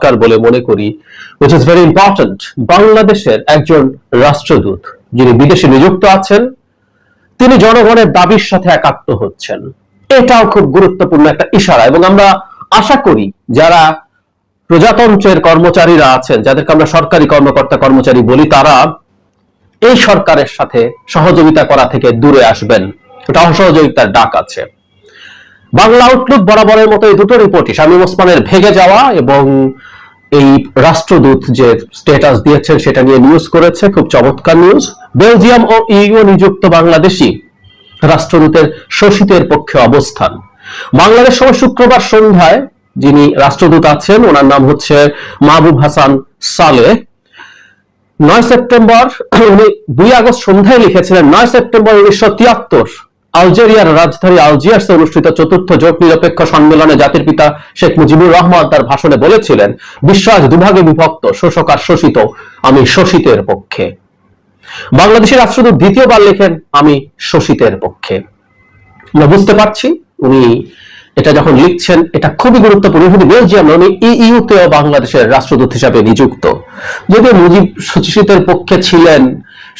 দরকার বলে মনে করি উইচ ইজ ভেরি ইম্পর্টেন্ট বাংলাদেশের একজন রাষ্ট্রদূত, যিনি বিদেশে নিযুক্ত আছেন, তিনি জনগণের দাবির সাথে একাত্ম হচ্ছেন। এটাও খুব গুরুত্বপূর্ণ একটা ইশারা, এবং আমরা আশা করি যারা প্রজাতন্ত্রের কর্মচারীরা আছেন, যাদেরকে আমরা সরকারি কর্মকর্তা কর্মচারী বলি, তারা এই সরকারের সাথে সহযোগিতা করা থেকে দূরে আসবেন। এটা অসহযোগিতার ডাক আছে। বাংলা আউটলুক বরাবরের মতো এই দুটো রিপোর্টই শামীম ওসমানের ভেগে যাওয়া এবং এই রাষ্ট্রদূত যে স্টেটাস দিয়েছেন সেটা নিয়ে নিউজ করেছে, খুব চমৎকার নিউজ বেলজিয়াম ও ইইউ নিযুক্ত বাংলাদেশি রাষ্ট্রদূতের শোষিতের পক্ষে অবস্থান। বাংলাদেশ সময় শুক্রবার সন্ধ্যায় যিনি রাষ্ট্রদূত আছেন, ওনার নাম হচ্ছে মাহবুব হাসান সালে। নয় সেপ্টেম্বর, উনি দুই আগস্ট সন্ধ্যায় লিখেছিলেন, নয় সেপ্টেম্বর উনিশশো তিয়াত্তর। আলজেরিয়ার রাজধানী আলজিয়ার্সে অনুষ্ঠিত চতুর্থ জোট নিরপেক্ষ সম্মেলনে জাতির পিতা শেখ মুজিবুর রহমান তার ভাষণে বলেছিলেন বিশ্ব আজ দুভাগে বিভক্ত, শোষক আর শোষিত, আমি শোষিতের পক্ষে। বাংলাদেশের রাষ্ট্রদূত দ্বিতীয়বার লেখেন, আমি শোষিতের পক্ষে। বুঝতে পারছি, উনি এটা যখন লিখছেন, এটা খুবই গুরুত্বপূর্ণ। শুধু বেলজিয়াম উনি ইইউতেও বাংলাদেশের রাষ্ট্রদূত হিসাবে নিযুক্ত। যদিও মুজিব শোষিতের পক্ষে ছিলেন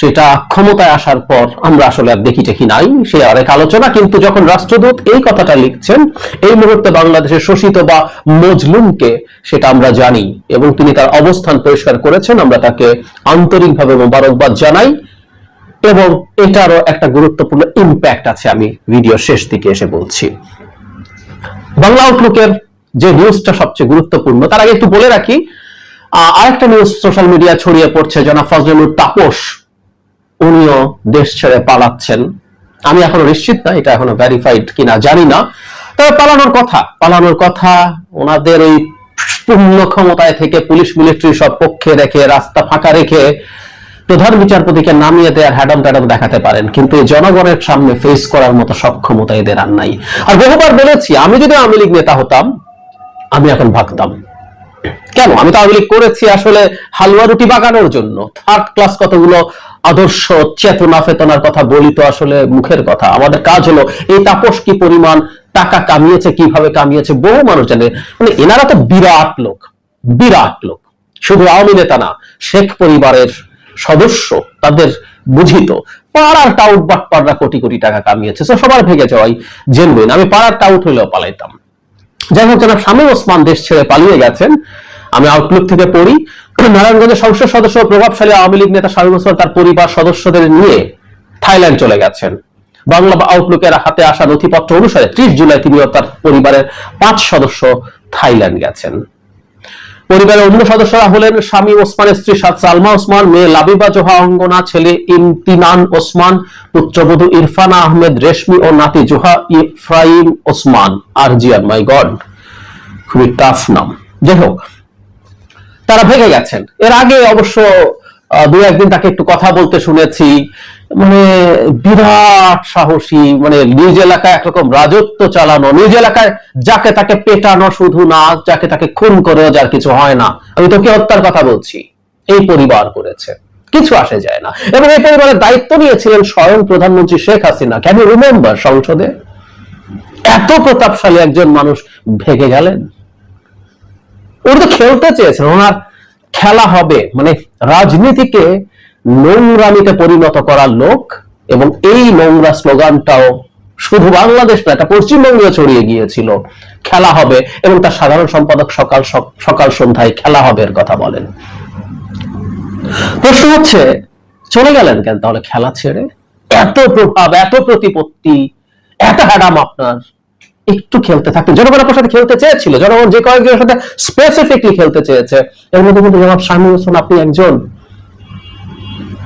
সেটা ক্ষমতায় আসার পর আমরা আসলে আর দেখি টেকি নাই, সে আরেক আলোচনা। কিন্তু যখন রাষ্ট্রদূত এই কথাটা লিখছেন, এই মুহূর্তে বাংলাদেশের শোষিত বা মজলুমকে সেটা আমরা জানি এবং তিনি তার অবস্থান পরিষ্কার করেছেন, আমরা তাকে আন্তরিকভাবে মোবারকবাদ জানাই এবং এটারও একটা গুরুত্বপূর্ণ ইম্প্যাক্ট আছে আমি ভিডিও শেষ দিকে এসে বলছি। বাংলা আউটলুকের যে নিউজটা সবচেয়ে গুরুত্বপূর্ণ, তার আগে একটু বলে রাখি আরেকটা নিউজ সোশ্যাল মিডিয়া ছড়িয়ে পড়ছে, জনাব ফজলুর তাপস। উনিও দেশ ছেড়ে পালাচ্ছেন। আমি এখনও নিশ্চিত না, এটা এখনও ভেরিফাইড কিনা জানি না। তবে পালানোর কথা পালানোর কথা ওনাদের ওই পূর্ণ ক্ষমতায় থেকে পুলিশ মিলিটারি সব পক্ষে রেখে, রাস্তা ফাঁকা রেখে প্রধান বিচারপতিকে নামিয়ে দেওয়ার হ্যাডম ট্যাডম দেখাতে পারেন। কিন্তু এই জনগণের সামনে ফেস করার মতো সক্ষমতা এদের আর নাই। আর বহুবার বলেছি, আমি যদি আওয়ামী লীগ নেতা হতাম, আমি এখন ভাগতাম। কেন? আমি তো আওয়ামী লীগ করেছি আসলে হালুয়া রুটি বাগানোর জন্য। থার্ড ক্লাস কতগুলো আদর্শ চেতনা ফেতনার কথা বলি তো আসলে মুখের কথা। আমাদের কাজ হলো, এই তাপস কি পরিমাণ, টাকা কামিয়েছে, কীভাবে কামিয়েছে, বহু মানুষ জানে। মানে এনারা তো বিরাট লোক বিরাট লোক। শুধু আওয়ামী নেতা না, শেখ পরিবারের সদস্য তাদের বুঝিত। পাড়ার টাউট বাটপাড়রা কোটি কোটি টাকা কামিয়েছে তো সবার ভেঙে যাওয়াই জেনুইন আমি পাড়ার টাউট হইলেও পালাইতাম। যাই হোক, জনাব শামীম ওসমান দেশ ছেড়ে পালিয়ে গেছেন। আমি আউটলুক থেকে পড়ি। নারায়ণগঞ্জের সংসদ সদস্য প্রভাবশালী আওয়ামী লীগ নেতা শামীম ওসমান তার পরিবার সদস্যদের নিয়ে থাইল্যান্ড চলে গেছেন। বাংলা আউটলুকের হাতে আসা নথিপত্র অনুসারে ত্রিশ জুলাই তিনি তার পরিবারের পাঁচ সদস্য থাইল্যান্ড গেছেন। পরিবারের অন্য সদস্যরা হলেন স্বামী ওসমানের স্ত্রী সালমা ওসমান, মেয়ে লাবিবা জোহা অঙ্গনা, ছেলে ইমতিনান ওসমান, পুত্রবধূ ইরফানা আহমেদ, রেশমি ও নাতি Zoha Ephraim Osman Arzian my god. খুবই টাফ নাম। যাই হোক তারা ভেঙে গেছেন। এর আগে অবশ্য দু একদিন তাকে একটু কথা বলতে শুনেছি। মানে বিরাট সাহসী মানে নিজ এলাকায় একরকম রাজত্ব চালানো, নিজ এলাকায় যাকে তাকে পেটানো শুধু না, যাকে তাকে খুন করেও যার কিছু হয় না। আমি তোকে হত্যার কথা বলছি? এই পরিবার করেছে। কিছু আসে যায় না। এবং এই পরিবারের দায়িত্ব নিয়েছিলেন স্বয়ং প্রধানমন্ত্রী Sheikh Hasina. Can you remember সংসদে? এত প্রতাপশালী একজন মানুষ ভেগে গেলেন। ওরা তো খেলতে চেয়েছেন, ওনার খেলা হবে। মানে রাজনীতিকে নোংরামিতে পরিণত করার লোক এবং এই নোংরা স্লোগানটাও শুধু বাংলাদেশ না এটা পশ্চিমবঙ্গেও ছড়িয়ে গিয়েছিল। খেলা হবে এবং তার সাধারণ সম্পাদক সকাল সক- সকাল সন্ধ্যায় খেলা হবে এর কথা বলেন। প্রশ্ন হচ্ছে, চলে গেলেন কেন তাহলে খেলা ছেড়ে? এত প্রভাব, এত প্রতিপত্তি, এত হ্যাডাম আপনার। একটু খেলতে থাকতে। জনগণ আপনার সাথে খেলতে চেয়েছিল। জনগণ যে কয়েকজনের সাথে স্পেসিফিকলি খেলতে চেয়েছে। এর মধ্যে কিন্তু জনাব স্বামী হোসেন, আপনি একজন।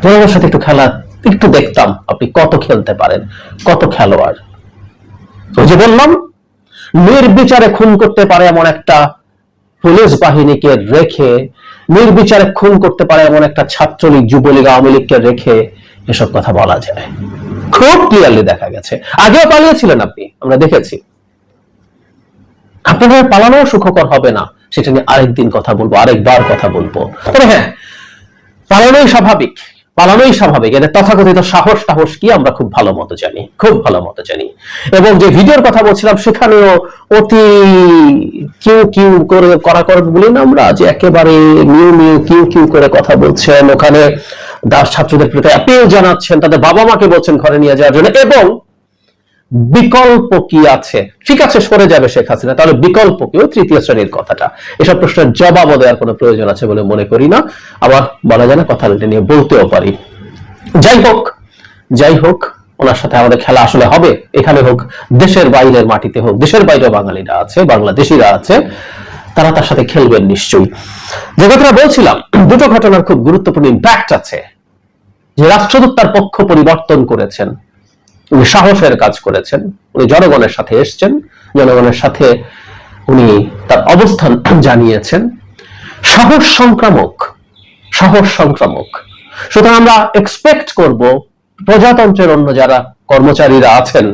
জনগণের সাথে একটু খেলা, একটু দেখতাম আপনি কত খেলতে পারেন, কত খেলোয়াড়। ওই যে বললাম, নির্বিচারে খুন করতে পারে এমন একটা পুলিশ বাহিনীকে রেখে, নির্বিচারে খুন করতে পারে এমন একটা ছাত্রলীগ, যুবলীগ, আওয়ামী লীগকে রেখে এসব কথা বলা যায়। খুব ক্লিয়ারলি দেখা গেছে। আগেও পালিয়েছিলেন আপনি, আমরা দেখেছি। আপনাদের পালানো সুখকর হবে না। সেটা নিয়ে আরেকদিন কথা বলব, আরেকবার কথা বলব। তবে হ্যাঁ পালানোই স্বাভাবিক পালানোই স্বাভাবিক। এদের তথাকথিত সাহস টাহস কি আমরা খুব ভালো মতো জানি, খুব ভালো মতো জানি। এবং যে ভিডিওর কথা বলছিলাম, সেখানেও অতি কিউ কিউ করে করা করে বলি না আমরা, যে একেবারে মিউ মিউ কিউ কিউ করে কথা বলছেন। ওখানে দাস ছাত্রদের প্রতি অ্যাপিল জানাচ্ছেন, তাদের বাবা মাকে বলছেন ঘরে নিয়ে যাওয়ার জন্য। এবং বিকল্প কি আছে? ঠিক আছে, সরে যাবে শেখ হাসিনা, তাহলে বিকল্প কি? ওই তৃতীয় শ্রেণির কথাটা। এসব প্রশ্নের জবাবও দেওয়ার কোনো প্রয়োজন আছে বলে মনে করি না। আবার বলা যায় না, কথা নিয়ে বলতেও পারি। যাই হোক যাই হোক, ওনার সাথে আমাদের খেলা আসলে হবে। এখানে হোক, দেশের বাইরের মাটিতে হোক, দেশের বাইরে বাঙালিরা আছে, বাংলাদেশিরা আছে, তারা তার সাথে খেলবেন নিশ্চয়ই। যে কথাটা বলছিলাম, দুটো ঘটনার খুব গুরুত্বপূর্ণ ইম্প্যাক্ট আছে। যে রাষ্ট্রদূত তার পক্ষ পরিবর্তন করেছেন। উনি সাহসের কাজ করেছেন, উনি জনগণের সাথে এসছেন, জনগণের সাথে উনি তার অবস্থান জানিয়েছেন। সাহস সংক্রামক সাহস সংক্রামক। সুতরাং আমরা এক্সপেক্ট করব, প্রজাতন্ত্রের অন্য যারা কর্মচারীরা আছেন,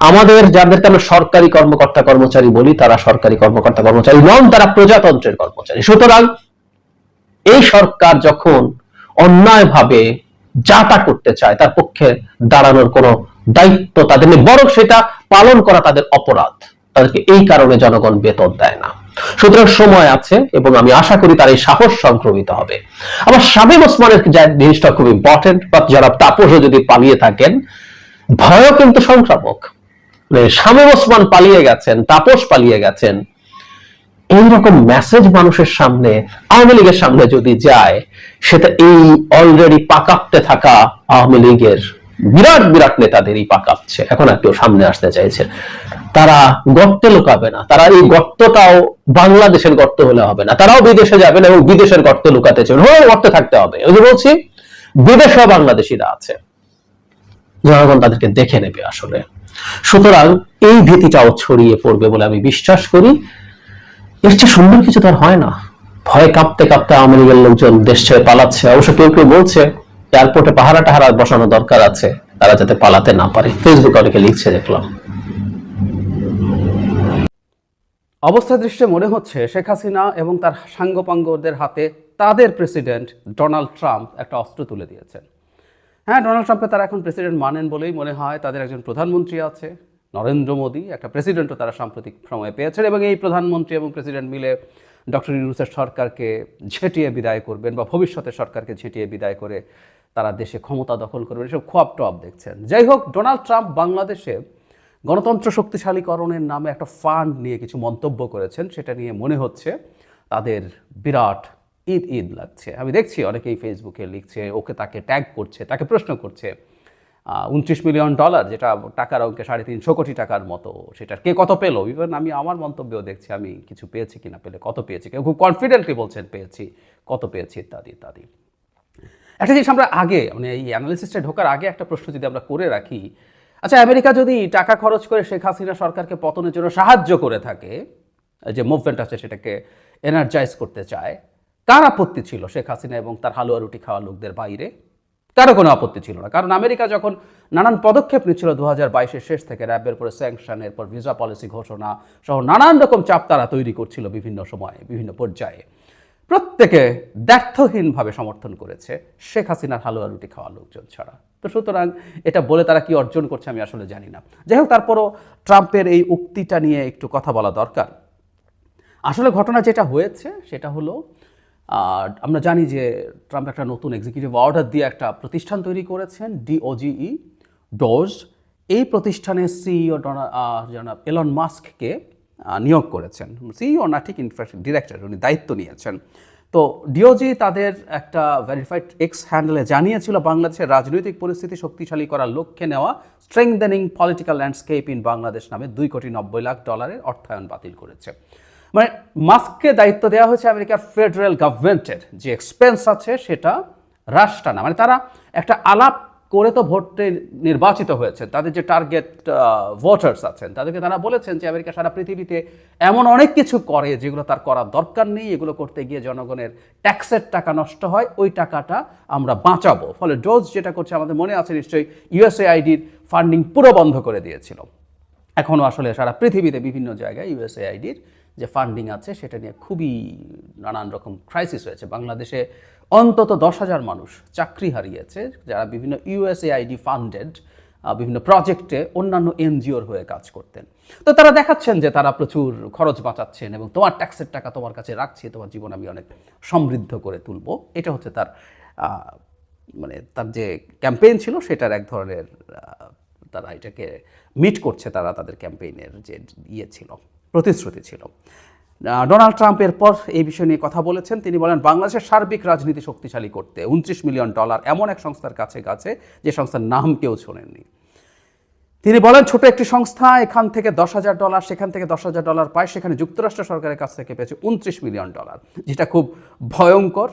আমাদের যাদেরকে আমরা সরকারি কর্মকর্তা কর্মচারী বলি, তারা সরকারি কর্মকর্তা কর্মচারী নন, তারা প্রজাতন্ত্রের কর্মচারী। সুতরাং এই সরকার যখন অন্যায়ভাবে যা তা করতে চায়, তার পক্ষে দাঁড়ানোর কোনো দায়িত্ব তাদের নেই, বরং সেটা পালন করা তাদের অপরাধ। তাদেরকে এই কারণে জনগণ বেতন দেয় না। সুতরাং সময় আছে এবং আমি আশা করি তার এই সাহস সংক্রমিত হবে। আবার শামীম ওসমানের জিনিসটা খুব ইম্পর্টেন্ট বা যারা তাপসও যদি পালিয়ে থাকেন, ভয়ও কিন্তু সংক্রামক। মানে শামীম ওসমান পালিয়ে গেছেন, তাপস পালিয়ে গেছেন এইরকম মেসেজ মানুষের সামনে, আওয়ামী লীগের সামনে যদি যায়, সেটা এই অলরেডি পাকাপতে থাকা আওয়ামী লীগের বিরাট বিরাট নেতাদেরই পাকাচ্ছে এখন আর কেউ সামনে আসতে চাইছে। তারা গর্তে লুকাবে না। তারা এই গর্তটাও বাংলাদেশের গর্ত হলে হবে না। তারাও বিদেশে যাবেন এবং বিদেশের গর্তে লুকাতে চাইবেন। হ্যাঁ গর্তে থাকতে হবে। ওই যে বলছি, বিদেশেও বাংলাদেশিরা আছে। জনগণ তাদেরকে দেখে নেবে আসলে। সুতরাং এই ভীতিটাও ছড়িয়ে পড়বে বলে আমি বিশ্বাস করি। এর চেয়ে সুন্দর কিছু তো আর হয় না। ভয়ে কাঁপতে কাঁপতে আওয়ামী লীগের লোকজন দেশ ছেড়ে পালাচ্ছে, অবশ্য কেউ কেউ বলছে, এয়ারপোর্টে পাহারা টাহারা বসানো দরকার আছে, তারা যাতে পালাতে না পারে। ফেসবুকে অনেকে লিখছে, দেখলাম। অবস্থা দৃষ্টে মনে হচ্ছে শেখ হাসিনা এবং তার সাঙ্গপাঙ্গদের হাতে তাদের প্রেসিডেন্ট ডোনাল্ড ট্রাম্প একটা অস্ত্র তুলে দিয়েছেন। হ্যাঁ ডোনাল্ড ট্রাম্পে তারা এখন প্রেসিডেন্ট মানেন বলেই মনে হয় তাদের একজন প্রধানমন্ত্রী আছে। নরেন্দ্র মোদী একটা প্রেসিডেন্টও তারা সাম্প্রতিক সময়ে পেয়েছেন এবং এই প্রধানমন্ত্রী এবং প্রেসিডেন্ট মিলে ডক্টর ইউনুসের সরকারকে ঝেঁটিয়ে বিদায় করবেন বা ভবিষ্যতে সরকারকে ঝেঁটিয়ে বিদায় করে তারা দেশে ক্ষমতা দখল করবেন। এসব খোয়াব টপ দেখছেন। যাই হোক, ডোনাল্ড ট্রাম্প বাংলাদেশে গণতন্ত্র শক্তিশালীকরণের নামে একটা ফান্ড নিয়ে কিছু মন্তব্য করেছেন। সেটা নিয়ে মনে হচ্ছে তাদের বিরাট ঈদ ঈদ লাগছে। আমি দেখছি অনেকেই ফেসবুকে লিখছে, ওকে তাকে ট্যাগ করছে, তাকে প্রশ্ন করছে। উনত্রিশ মিলিয়ন ডলার, যেটা টাকার অঙ্কে সাড়ে তিনশো কোটি টাকার মতো সেটা কে কত পেল? ইভেন আমি আমার মন্তব্যও দেখছি, আমি কিছু পেয়েছি কিনা পেলে কত পেয়েছি, কেউ খুব কনফিডেন্টলি বলছেন পেয়েছি, কত পেয়েছি, ইত্যাদি ইত্যাদি। একটা জিনিস আমরা আগে মানে এই অ্যানালিসিসটা ঢোকার আগে একটা প্রশ্ন যদি আমরা করে রাখি আচ্ছা আমেরিকা যদি টাকা খরচ করে শেখ হাসিনা সরকারকে পতনের জন্য সাহায্য করে থাকে, যে মুভমেন্ট আছে সেটাকে এনার্জাইজ করতে চায়, কার আপত্তি ছিল শেখ হাসিনা এবং তার হালুয়া রুটি খাওয়া লোকদের বাইরে? কারও কোনো আপত্তি ছিল না। কারণ আমেরিকা যখন নানান পদক্ষেপ নিচ্ছিল দু হাজার বাইশের শেষ থেকে র্যাবের পরে স্যাংশন এরপর ভিসা পলিসি ঘোষণা সহ নানান রকম চাপ তারা তৈরি করছিল বিভিন্ন সময়ে, বিভিন্ন পর্যায়ে। প্রত্যেকে ব্যর্থহীনভাবে সমর্থন করেছে শেখ হাসিনার হালুয়া রুটি খাওয়া লোকজন ছাড়া। তো সুতরাং এটা বলে তারা কি অর্জন করছে আমি আসলে জানি না। যাই হোক তারপরও ট্রাম্পের এই উক্তিটা নিয়ে একটু কথা বলা দরকার। আসলে ঘটনা যেটা হয়েছে সেটা হলো আমরা জানি যে ট্রাম্প একটা নতুন এক্সিকিউটিভ অর্ডার দিয়ে একটা প্রতিষ্ঠান তৈরি করেছেন ডিওজিই ডোজ এই প্রতিষ্ঠানের সিইও জনাব এলন মাস্ককে নিয়োগ করেছেন। সিইও না, ঠিক ইনফ্রাস্ট্রাকচার ডিরেক্টর উনি দায়িত্ব নিয়েছেন। তো ডিওজি তাদের একটা ভেরিফাইড এক্স হ্যান্ডেলে জানিয়েছিল বাংলাদেশের রাজনৈতিক পরিস্থিতি শক্তিশালী করার লক্ষ্যে নেওয়া strengthening political landscape in Bangladesh নামে দুই কোটি নব্বই লাখ ডলারের অর্থায়ন বাতিল করেছে। মানে মাস্ককে দায়িত্ব দেওয়া হয়েছে আমেরিকার ফেডারেল গভর্নমেন্টের। যে এক্সপেন্স আছে সেটা হ্রাস টানা মানে তারা একটা আলাপ করে তো ভোটে নির্বাচিত হয়েছে। তাদের যে টার্গেট ভোটার্স আছেন, তাদেরকে তারা বলেছেন যে আমেরিকা সারা পৃথিবীতে এমন অনেক কিছু করে যেগুলো তার করার দরকার নেই, এগুলো করতে গিয়ে জনগণের ট্যাক্সের টাকা নষ্ট হয়, ওই টাকাটা আমরা বাঁচাবো। ফলে ডোজ যেটা করছে, আমাদের মনে আছে নিশ্চয়ই ইউএসএ আইডির ফান্ডিং পুরো বন্ধ করে দিয়েছিল। এখনও আসলে সারা পৃথিবীতে বিভিন্ন জায়গায় ইউএসএআইডির যে ফান্ডিং আছে, সেটা নিয়ে খুবই নানান রকম ক্রাইসিস হয়েছে। বাংলাদেশে অন্তত দশ হাজার মানুষ চাকরি হারিয়েছে, যারা বিভিন্ন ইউএসএআইডি ফান্ডেড বিভিন্ন প্রজেক্টে অন্যান্য এনজিওর হয়ে কাজ করতেন। তো তারা দেখাচ্ছেন যে তারা প্রচুর খরচ বাঁচাচ্ছেন এবং তোমার ট্যাক্সের টাকা তোমার কাছে রাখছি, তোমার জীবন আমি অনেক সমৃদ্ধ করে তুলব। এটা হচ্ছে তার মানে তার যে ক্যাম্পেইন ছিল, সেটার এক ধরনের তারা এটাকে মিট করছে, তারা তাদের ক্যাম্পেইনের যে ইয়ে ছিল। প্রতিশ্রুতি ছিল। ডোনাল্ড ট্রাম্পের পর এই বিষয় নিয়ে কথা বলেছেন। তিনি বলেন, বাংলাদেশের সার্বিক রাজনীতি শক্তিশালী করতে উনত্রিশ মিলিয়ন ডলার এমন এক সংস্থার কাছে কাছে যে সংস্থার নাম কেউ শোনেননি। তিনি বলেন, ছোট একটি সংস্থা, এখান থেকে দশ হাজার ডলার, সেখান থেকে দশ হাজার ডলার পায়, সেখানে যুক্তরাষ্ট্র সরকারের কাছ থেকে পেয়েছে উনত্রিশ মিলিয়ন ডলার, যেটা খুব ভয়ঙ্কর,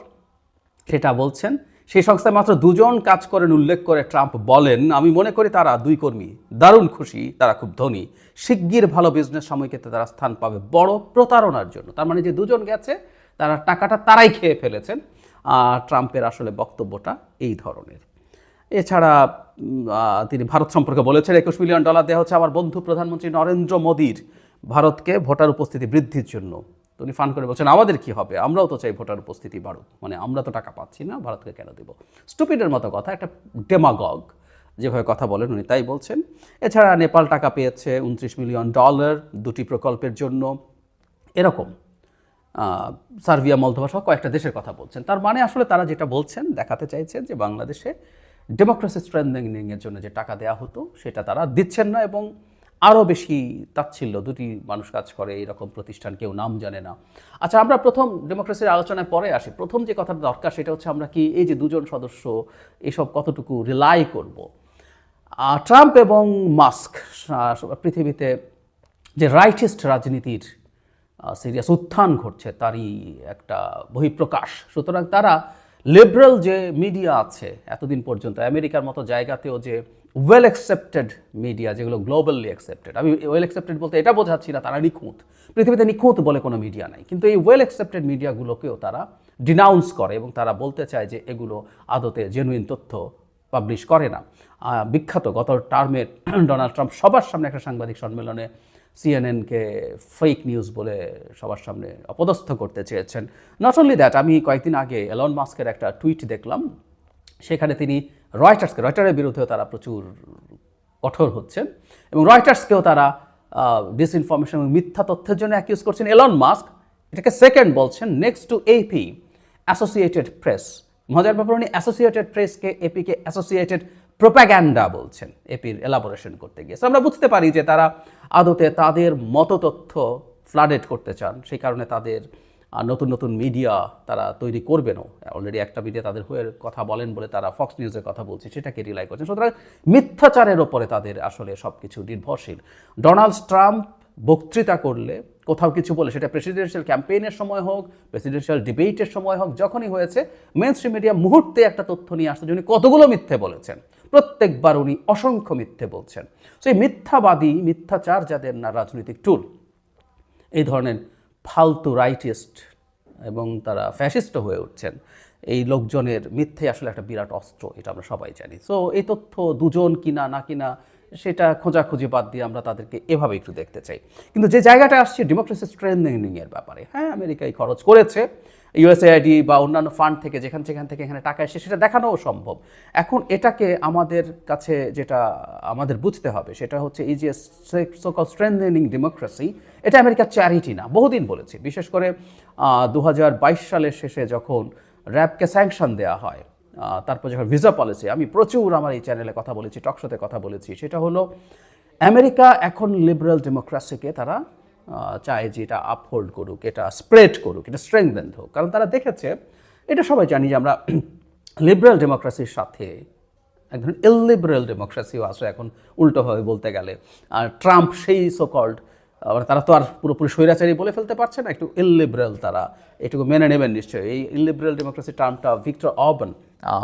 সেটা বলছেন। সেই সংস্থায় মাত্র দুজন কাজ করেন উল্লেখ করে ট্রাম্প বলেন, আমি মনে করি তারা দুই কর্মী। দারুণ খুশি, তারা খুব ধনী। শিগগির ভালো বিজনেস সাময়িকীতে তারা স্থান পাবে বড় প্রতারণার জন্য। তার মানে যে দুজন গেছে, তারা টাকাটা তারাই খেয়ে ফেলেছেন। ট্রাম্পের আসলে বক্তব্যটা এই ধরনের। এছাড়া তিনি ভারত সম্পর্কে বলেছেন, একুশ মিলিয়ন ডলার দেওয়া হচ্ছে আমার বন্ধু প্রধানমন্ত্রী নরেন্দ্র মোদীর ভারতকে ভোটার উপস্থিতি বৃদ্ধির জন্য। তো উনি ফান করে বলছেন, আমাদের কি হবে? আমরাও তো চাই ভোটার উপস্থিতি বাড়ুক। মানে আমরা তো টাকা পাচ্ছি না, ভারতকে কেন দেব? স্টুপিডের মতো কথা, একটা ডেমাগগ। যেভাবে কথা বলেন উনি তাই বলছেন। এছাড়া নেপাল টাকা পেয়েছে উনত্রিশ মিলিয়ন ডলার দুটি প্রকল্পের জন্য। এরকম সার্বিয়া, মলদোভা সহ কয়েকটা দেশের কথা বলছেন। তার মানে আসলে তারা যেটা বলছেন, দেখাতে চাইছেন যে বাংলাদেশে ডেমোক্রেসি স্ট্রেন্থেনিংয়ের জন্য যে টাকা দেওয়া হতো, সেটা তারা দিচ্ছেন না এবং আরও বেশি তাচ্ছিল্য, দুটি মানুষ কাজ করে, এরকম প্রতিষ্ঠান, কেউ নাম জানে না। আচ্ছা আমরা প্রথম ডেমোক্রেসির আলোচনায় পরে আসি। প্রথম যে কথাটা দরকার সেটা হচ্ছে আমরা কি এই যে দুজন সদস্য, এসব কতটুকু রিলাই করব? ট্রাম্প এবং মাস্ক পৃথিবীতে যে রাইটিস্ট রাজনীতির সিরিয়াস উত্থান ঘটছে, তারই একটা বহিঃপ্রকাশ। সুতরাং তারা লিবারেল যে মিডিয়া আছে, এতদিন পর্যন্ত, আমেরিকার মতো জায়গাতেও যে ওয়েল অ্যাকসেপ্টেড মিডিয়া যেগুলো গ্লোবালি অ্যাকসেপ্টেড আমি ওয়েল অ্যাকসেপ্টেড বলতে এটা বোঝাচ্ছি না, তারা নিখুঁত। পৃথিবীতে নিখুঁত বলে কোনো মিডিয়া নাই। কিন্তু এই ওয়েল অ্যাকসেপ্টেড মিডিয়াগুলোকেও তারা ডিনাউন্স করে এবং তারা বলতে চায় যে এগুলো আদতে জেনুইন তথ্য পাবলিশ করে না। বিখ্যাত গত টার্মে ডোনাল্ড ট্রাম্প সবার সামনে একটা সাংবাদিক সম্মেলনে সিএনএনকে ফেক নিউজ বলে সবার সামনে অপদস্থ করতে চেয়েছেন। নট অনলি দ্যাট আমি কয়েকদিন আগে এলন মাস্কের একটা টুইট দেখলাম। সেখানে তিনি রয়টার্সকে রয়টারের বিরুদ্ধেও তারা প্রচুর কঠোর হচ্ছেন এবং রয়টার্সকেও তারা ডিসইনফরমেশন এবং মিথ্যা তথ্যের জন্য অ্যাকিউজ করছেন। এলন মাস্ক এটাকে সেকেন্ড বলছেন next to AP associated press মজার ব্যাপার, উনি অ্যাসোসিয়েটেড প্রেসকে এপিকে অ্যাসোসিয়েটেড প্রোপাগ্যান্ডা বলছেন এপির এলাবোরেশন করতে গিয়ে। আমরা বুঝতে পারি যে তারা আদতে তাদের মতো তথ্য ফ্লাডেড করতে চান। সেই কারণে তাদের আহ, নতুন নতুন মিডিয়া তারা তৈরি করবেনও। অলরেডি একটা মিডিয়া তাদের হয়ে কথা বলেন বলে তারা ফক্স নিউজের কথা বলছে সেটাকে রিলাই করছেন সুতরাং মিথ্যাচারের ওপরে তাদের আসলে সব কিছু নির্ভরশীল। ডোনাল্ড ট্রাম্প বক্তৃতা করলে কোথাও কিছু বলে সেটা প্রেসিডেন্সিয়াল ক্যাম্পেইনের সময় হোক প্রেসিডেন্সিয়াল ডিবেটের সময় হোক যখনই হয়েছে মেন মিডিয়া মুহূর্তে একটা তথ্য নিয়ে আসতে উনি কতগুলো মিথ্যে বলেছেন। প্রত্যেকবার উনি অসংখ্য মিথ্যে বলছেন। সেই মিথ্যাবাদী মিথ্যাচার যাদের না রাজনৈতিক টুল এই ধরনের ফালতু রাইটিস্ট এবং তারা ফ্যাসিস্ট হয়ে উঠছেন। এই লোকজনের মিথ্যে আসলে একটা বিরাট অস্ত্র, এটা আমরা সবাই জানি। সো এই তথ্য দুজন কিনা, না কিনা, সেটা খোঁজাখুঁজি বাদ দিয়ে আমরা তাদেরকে এভাবে একটু দেখতে চাই। কিন্তু যে জায়গাটা আসছে ডেমোক্রেসি স্ট্রেন্থেনিংয়ের ব্যাপারে। হ্যাঁ আমেরিকায় খরচ করেছে ইউএসএআইডি বা অন্যান্য ফান্ড থেকে, যেখান সেখান থেকে এখানে টাকা এসে সেটা দেখানোও সম্ভব। এখন এটাকে আমাদের কাছে যেটা আমাদের বুঝতে হবে, সেটা হচ্ছে এই যে সোকল স্ট্রেন্থেনিং ডেমোক্রেসি এটা আমেরিকার চ্যারিটি না, বহুদিন বলেছি। বিশেষ করে দু হাজার বাইশ সালের শেষে যখন র্যাবকে স্যাংশন দেওয়া হয় তারপর যখন ভিসা পলিসি আমি প্রচুর আমার এই চ্যানেলে কথা বলেছি টকশোতে কথা বলেছি, সেটা হলো আমেরিকা এখন লিবারেল ডেমোক্রেসিকে তারা চায় যে এটা আপহোল্ড করুক, এটা স্প্রেড করুক, এটা স্ট্রেংথেন হোক। কারণ তারা দেখেছে, এটা সবাই জানি যে আমরা লিবারেল ডেমোক্রেসির সাথে এক ধরনের ইললিবারেল ডেমোক্রেসিও আছে এখন উল্টোভাবে বলতে গেলে। আর ট্রাম্প সেই সোকল্ড তারা তো আর পুরোপুরি স্বৈরাচারী বলে ফেলতে পারছে না, একটু ইললিবারেল তারা, এটুকু মেনে নেবেন নিশ্চয়ই। এই ইললিবারেল ডেমোক্রেসি টার্মটা ভিক্টর অবন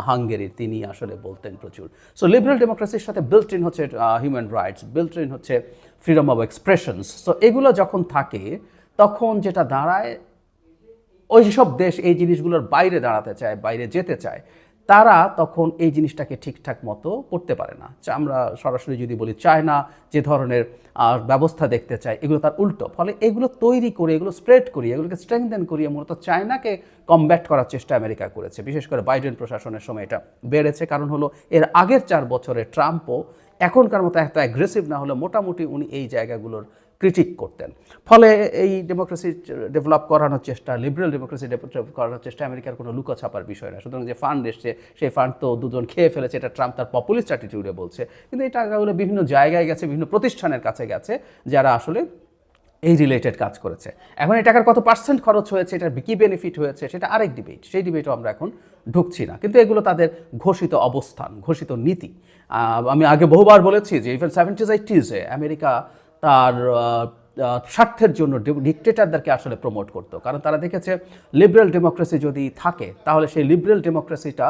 হাঙ্গেরির তিনি আসলে বলতেন প্রচুর। সো লিবারেল ডেমোক্রেসির সাথে বিল্ট ইন হচ্ছে হিউম্যান রাইটস বিল্ট ইন হচ্ছে ফ্রিডম অফ এক্সপ্রেশনস সো এগুলো যখন থাকে, তখন যেটা দাঁড়ায়, ওই সব দেশ এই জিনিসগুলোর বাইরে দাঁড়াতে চায়, বাইরে যেতে চায় তারা তখন এই জিনিসটাকে ঠিকঠাক মতো করতে পারে না। আমরা সরাসরি যদি বলি চায়না, যে ধরনের ব্যবস্থা দেখতে চায়, এগুলো তার উল্টো। ফলে এগুলো তৈরি করে, এগুলো স্প্রেড করিয়ে, এগুলোকে স্ট্রেংথেন করিয়ে মূলত চায়নাকে কমব্যাট করার চেষ্টা আমেরিকা করেছে। বিশেষ করে বাইডেন প্রশাসনের সময় এটা বেড়েছে। কারণ হলো, এর আগের চার বছরে ট্রাম্পও এখনকার মতো এত অ্যাগ্রেসিভ না হলে মোটামুটি উনি এই জায়গাগুলোর ক্রিটিক করতেন। ফলে এই ডেমোক্রেসি ডেভেলপ করানোর চেষ্টা লিবারেল ডেমোক্রেসি ডেভেলপ করানোর চেষ্টা আমেরিকার কোনো লুকোছাপার বিষয় না। সুতরাং যে ফান্ড এসছে, সেই ফান্ড তো দুজন খেয়ে ফেলেছে, এটা ট্রাম্প তার পপুলিস্ট অ্যাটিটিউডে বলছে। কিন্তু এই টাকাগুলো বিভিন্ন জায়গায় গেছে, বিভিন্ন প্রতিষ্ঠানের কাছে গেছে, যারা আসলে এই রিলেটেড কাজ করেছে। এখন এই টাকার কত পার্সেন্ট খরচ হয়েছে, এটার কি বেনিফিট হয়েছে, সেটা আরেক ডিবেট সেই ডিবেটও আমরা এখন ঢুকছি না। কিন্তু এগুলো তাদের ঘোষিত অবস্থান, ঘোষিত নীতি। আমি আগে বহুবার বলেছি যে ইভেন সেভেন্টিজ এইটিজে আমেরিকা তার স্বার্থের জন্য ডিকটেটারদেরকে আসলে প্রমোট করতো। কারণ তারা দেখেছে লিবারেল ডেমোক্রেসি যদি থাকে, তাহলে সেই লিবারেল ডেমোক্রেসিটা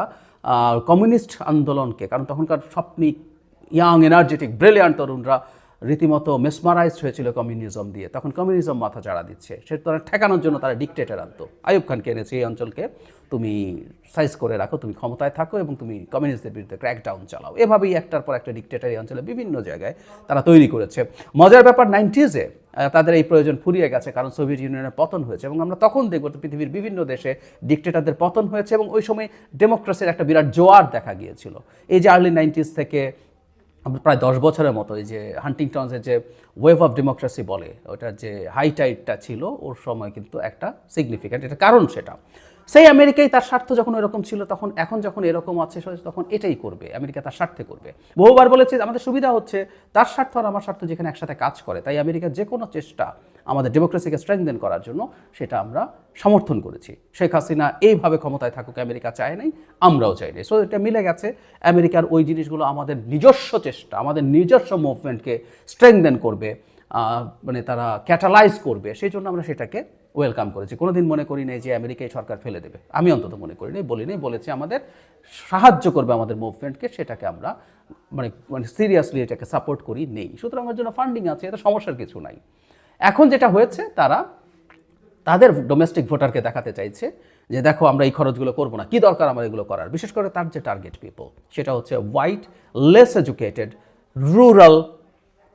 কমিউনিস্ট আন্দোলনকে, কারণ তখনকার স্বপ্নিক ইয়াং এনার্জেটিক ব্রিলিয়ান্ট তরুণরা রীতিমতো মেসমারাইজড হয়েছিল কমিউনিজম দিয়ে। তখন কমিউনিজম মাথা চাড়া দিচ্ছে। সে তারা ঠেকানোর জন্য তারা ডিকটেটার আনতো। আয়ুব খানকে এনেছে এই অঞ্চলকে। তুমি সাইজ করে রাখো, তুমি ক্ষমতায় থাকো এবং তুমি কমিউনিস্টদের বিরুদ্ধে ক্র্যাকডাউন চালাও। এভাবেই একটার পর একটা ডিকটেটার এই অঞ্চলে বিভিন্ন জায়গায় তারা তৈরি করেছে। মজার ব্যাপার নাইনটিজে তাদের এই প্রয়োজন ফুরিয়ে গেছে কারণ সোভিয়েত ইউনিয়নের পতন হয়েছে এবং আমরা তখন দেখব তো পৃথিবীর বিভিন্ন দেশে ডিকটেটারদের পতন হয়েছে এবং ওই সময় ডেমোক্রেসির একটা বিরাট জোয়ার দেখা গিয়েছিল। এই যে আর্লি নাইনটিজ থেকে প্রায় দশ বছরের মতো এই যে হান্টিংটনসের যে ওয়েভ অফ ডেমোক্রেসি বলে, ওটার যে হাই টাইটটা ছিল, ওর সময় কিন্তু একটা সিগনিফিক্যান্ট এটা কারণ সেটা। সেই আমেরিকাই তার স্বার্থ যখন এরকম ছিল, তখন এখন যখন এরকম আছে তখন এটাই করবে, আমেরিকা তার স্বার্থে করবে। বহুবার বলেছে, আমাদের সুবিধা হচ্ছে, তার স্বার্থ আর আমার স্বার্থ যেখানে একসাথে কাজ করে, তাই আমেরিকার যে কোনো চেষ্টা আমাদের ডেমোক্রেসিকে স্ট্রেংথেন করার জন্য সেটা আমরা সমর্থন করেছি। শেখ হাসিনা এইভাবে ক্ষমতায় থাকুক, আমেরিকা চায় নাই, আমরাও চাই নাই। সো এটা মিলে গেছে। আমেরিকার ওই জিনিসগুলো আমাদের নিজস্ব চেষ্টা, আমাদের নিজস্ব মুভমেন্টকে স্ট্রেংথেন করবে মানে তারা ক্যাটালাইজ করবে, সেই জন্য আমরা সেটাকে ওয়েলকাম করেছি। কোনো দিন মনে করি নাই যে আমেরিকাই সরকার ফেলে দেবে। আমি অন্তত মনে করি নাই, বলি বলেছি আমাদের সাহায্য করবে আমাদের মুভমেন্টকে সেটাকে আমরা মানে মানে সিরিয়াসলি এটাকে সাপোর্ট করি নেই। সুতরাং ওর জন্য ফান্ডিং আছে, এটা সমস্যার কিছু নাই। এখন যেটা হয়েছে, তারা তাদের ডোমেস্টিক ভোটারকে দেখাতে চাইছে যে দেখো আমরা এই খরচগুলো করব না, কি দরকার আমার এগুলো করার? বিশেষ করে তার যে টার্গেট পিপল সেটা হচ্ছে white less educated rural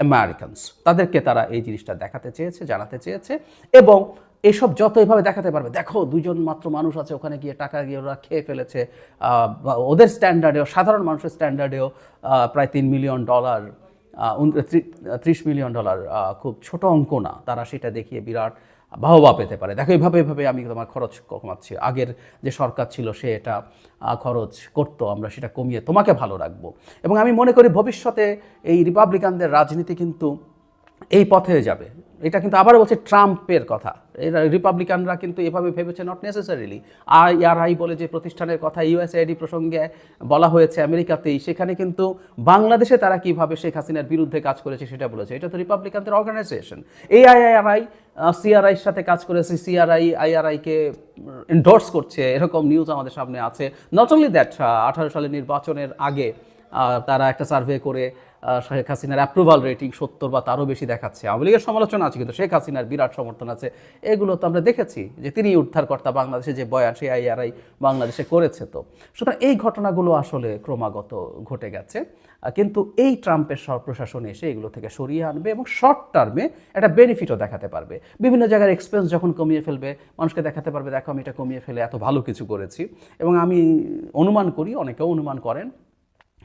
Americans তাদেরকে তারা এই জিনিসটা দেখাতে চেয়েছে, জানাতে চেয়েছে এবং এসব যত এভাবে দেখাতে পারবে, দেখো দুজন মাত্র মানুষ আছে, ওখানে গিয়ে টাকা গিয়ে ওরা খেয়ে ফেলেছে ওদের স্ট্যান্ডার্ডেও সাধারণ মানুষের স্ট্যান্ডার্ডেও প্রায় তিন মিলিয়ন ডলার ত্রিশ মিলিয়ন ডলার খুব ছোট অঙ্ক না। তারা সেটা দেখিয়ে বিরাট বাহবা পেতে পারে। দেখো এইভাবে এভাবে আমি তোমার খরচ কমাচ্ছি। আগের যে সরকার ছিল, সে এটা খরচ করতো। আমরা সেটা কমিয়ে তোমাকে ভালো রাখব। এবং আমি মনে করি ভবিষ্যতে এই রিপাবলিকানদের রাজনীতি কিন্তু এই পথে যাবে। এটা কিন্তু আবার বলছে ট্রাম্পের কথা। এরা রিপাবলিকানরা কিন্তু এভাবে ভেবেছে not necessarily I R I বলে যে প্রতিষ্ঠানের কথা ইউএসআইডি প্রসঙ্গে বলা হয়েছে আমেরিকাতেই, সেখানে কিন্তু বাংলাদেশে তারা কীভাবে শেখ হাসিনার বিরুদ্ধে কাজ করেছে সেটা বলেছে। এটা তো রিপাবলিকানদের অর্গানাইজেশন এই আইআরআই সিআরআইয়ের সাথে কাজ করেছে সিআরআই আইআরআইকে এন্ডোর্স করছে, এরকম নিউজ আমাদের সামনে আছে। নট অনলি দ্যাট আঠারো সালের নির্বাচনের আগে তারা একটা সার্ভে করে শেখ হাসিনার অ্যাপ্রুভাল রেটিং সত্তর বা তারও বেশি দেখাচ্ছে। আওয়ামী লীগের সমালোচনা আছে, কিন্তু শেখ হাসিনার বিরাট সমর্থন আছে। এগুলো তো আমরা দেখেছি যে তিনি উদ্ধারকর্তা বাংলাদেশে যে বয়ান, সেই আইআরআই বাংলাদেশে করেছে তো। সুতরাং এই ঘটনাগুলো আসলে ক্রমাগত ঘটে গেছে। কিন্তু এই ট্রাম্পের প্রশাসন এসে এগুলো থেকে সরিয়ে আনবে এবং শর্ট টার্মে একটা বেনিফিটও দেখাতে পারবে। বিভিন্ন জায়গার এক্সপেন্স যখন কমিয়ে ফেলবে, মানুষকে দেখাতে পারবে, দেখো, আমি এটা কমিয়ে ফেলে এত ভালো কিছু করেছি। এবং আমি অনুমান করি, অনেকেও অনুমান করেন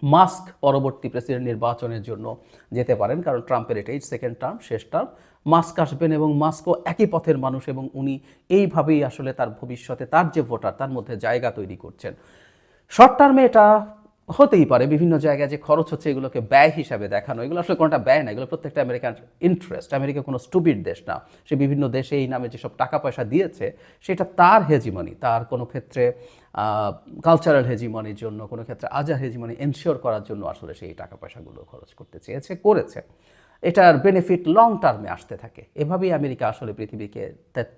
মাস্ক পরবর্তী প্রেসিডেন্ট নির্বাচনের জন্য যেতে পারেন, কারণ ট্রাম্পের এটাই সেকেন্ড টার্ম শেষ টার্ম মাস্ক আসবেন এবং মাস্কও একই পথের মানুষ এবং উনি এইভাবেই আসলে তার ভবিষ্যতে তার যে ভোটার তার মধ্যে জায়গা তৈরি করছেন। শর্ট টার্মে এটা হতেই পারে, বিভিন্ন জায়গায় যে খরচ হচ্ছে এগুলোকে ব্যয় হিসাবে দেখানো। এগুলো আসলে কোনোটা ব্যয় না, এগুলো প্রত্যেকটা আমেরিকান ইন্টারেস্ট আমেরিকা কোনো স্টুপিড দেশ না। সে বিভিন্ন দেশে এই নামে যেসব টাকা পয়সা দিয়েছে, সেটা তার হেজিমনি তার কোনো ক্ষেত্রে কালচারাল হেজিমনির জন্য, কোনো ক্ষেত্রে আজার হেজিমনি এনশিওর করার জন্য আসলে সেই টাকা পয়সাগুলো খরচ করতে চেয়েছে, করেছে। এটার বেনিফিট লং টার্মে আসতে থাকে। এভাবেই আমেরিকা আসলে পৃথিবীকে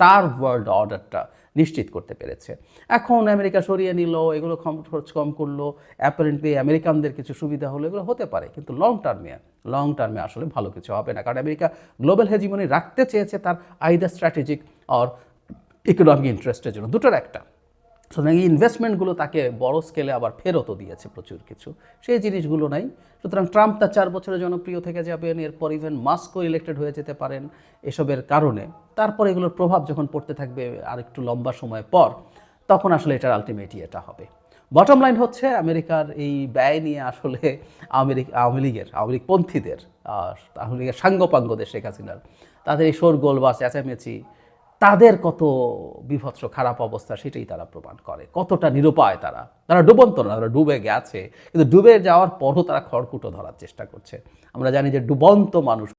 তার ওয়ার্ল্ড অর্ডারটা নিশ্চিত করতে পেরেছে। এখন আমেরিকা সরিয়ে নিল, এগুলো কম, খরচ কম করল অ্যাপারেন্টলি আমেরিকানদের কিছু সুবিধা হলো, এগুলো হতে পারে, কিন্তু লং টার্মে লং টার্মে আসলে ভালো কিছু হবে না। কারণ আমেরিকা গ্লোবাল হেজিমনি রাখতে চেয়েছে তার আইদার স্ট্র্যাটেজিক অর ইকোনমিক ইন্টারেস্টের জন্য। দুটোর একটা। সুতরাং এই ইনভেস্টমেন্টগুলো তাকে বড় স্কেলে আবার ফেরতও দিয়েছে প্রচুর কিছু। সেই জিনিসগুলো নাই। সুতরাং ট্রাম্প তার চার বছরের জনপ্রিয় থেকে যাবেন এরপর ইভেন মাস্কও ইলেক্টেড হয়ে যেতে পারেন এসবের কারণে। তারপর এগুলোর প্রভাব যখন পড়তে থাকবে আর একটু লম্বা সময় পর তখন আসলে এটার আলটিমেটলি এটা হবে। বটম লাইন হচ্ছে আমেরিকার এই ব্যয় নিয়ে আসলে আমেরিকা আওয়ামী লীগের আওয়ামী লীগ পন্থীদের আহ, আওয়ামী লীগের সাঙ্গপাঙ্গদের শেখ হাসিনার। তাদের এই শোরগোল বা চেঁচামেচি তাদের কত বিভৎস খারাপ অবস্থা সেটাই তারা প্রমাণ করে। কতটা নিরুপায় তারা। তারা ডুবন্ত না, তারা ডুবে গেছে। কিন্তু ডুবে যাওয়ার পরও তারা খড়কুটো ধরার চেষ্টা করছে। আমরা জানি যে ডুবন্ত মানুষ